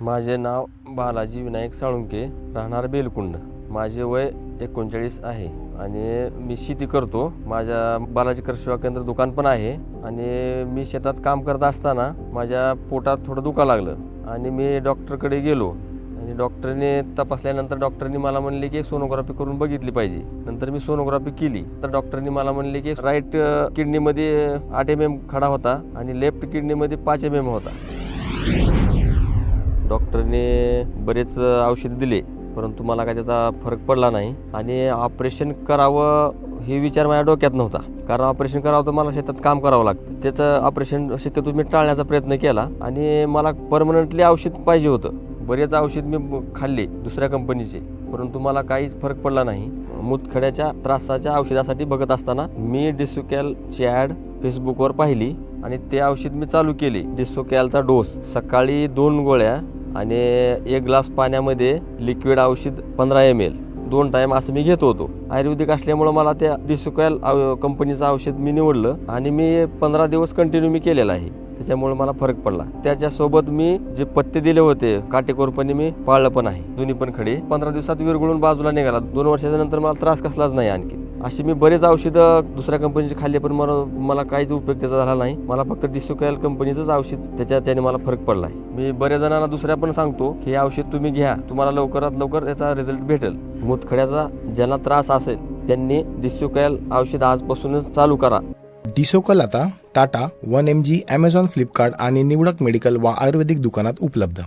माझे नाव बालाजी विनायक साळुंके राहणार बेलकुंड. माझे वय एकोणचाळीस आहे आणि मी शेती करतो. माझ्या बालाजी कृषी सेवा केंद्र दुकान पण आहे आणि मी शेतात काम करत असताना माझ्या पोटात थोडं दुखा लागलं आणि मी डॉक्टरकडे गेलो. आणि डॉक्टरने तपासल्यानंतर डॉक्टरनी मला म्हणले की सोनोग्राफी करून बघितली पाहिजे. नंतर मी सोनोग्राफी केली. तर डॉक्टरनी मला म्हणले की राईट किडनीमध्ये आठ एम एम खडा होता आणि लेफ्ट किडनीमध्ये पाच एम एम होता. डॉक्टरने बरेच औषध दिले परंतु मला काय त्याचा फरक पडला नाही. आणि ऑपरेशन करावं हे विचार माझ्या डोक्यात नव्हता. कारण ऑपरेशन करावं तर मला शेतात काम करावं लागतं. त्याचं ऑपरेशन शक्यतो मी टाळण्याचा प्रयत्न केला आणि मला परमनंटली औषध पाहिजे होतं. बरेच औषध मी खाल्ले दुसऱ्या कंपनीचे परंतु मला काहीच फरक पडला नाही. मुतखड्याच्या त्रासाच्या औषधासाठी बघत असताना मी डिसोकॅलची ॲड फेसबुकवर पाहिली आणि ते औषध मी चालू केले. डिसोकॅलचा डोस. सकाळी दोन गोळ्या आणि एक ग्लास पाण्यामध्ये लिक्विड औषध पंधरा एम एल दोन टाइम असं मी घेत होतो. आयुर्वेदिक असल्यामुळं मला त्या डिसुकॉल कंपनीचं औषध मी निवडलं आणि मी पंधरा दिवस कंटिन्यू मी केलेलं आहे. त्याच्यामुळे मला फरक पडला. त्याच्यासोबत मी जे पत्ते दिले होते काटेकोरपणे मी पाळलं पण आहे. दोन्ही पण खडे. पंधरा दिवसात विरघळून बाजूला निघाला. दोन वर्षाच्या नंतर मला त्रास कसलाच नाही आणखी. अशी मी बरेच औषधं दुसऱ्या कंपनीचे खाल्ले पण मला मला काहीच उपयोग त्याचा झाला नाही. मला फक्त डिसोकॅल कंपनीचंच औषध त्याच्या त्याने मला फरक पडला आहे मी बऱ्याच जणांना दुसऱ्या पण सांगतो की हे औषध तुम्ही घ्या. तुम्हाला लवकरात लवकर त्याचा रिझल्ट भेटेल. मुतखड्याचा ज्यांना त्रास असेल त्यांनी डिस्युकॅल औषध आजपासूनच चालू करा. डिसोकल आता Tata one M G Amazon Flipkart आणि निवडक मेडिकल वा आयुर्वेदिक दुकानात उपलब्ध.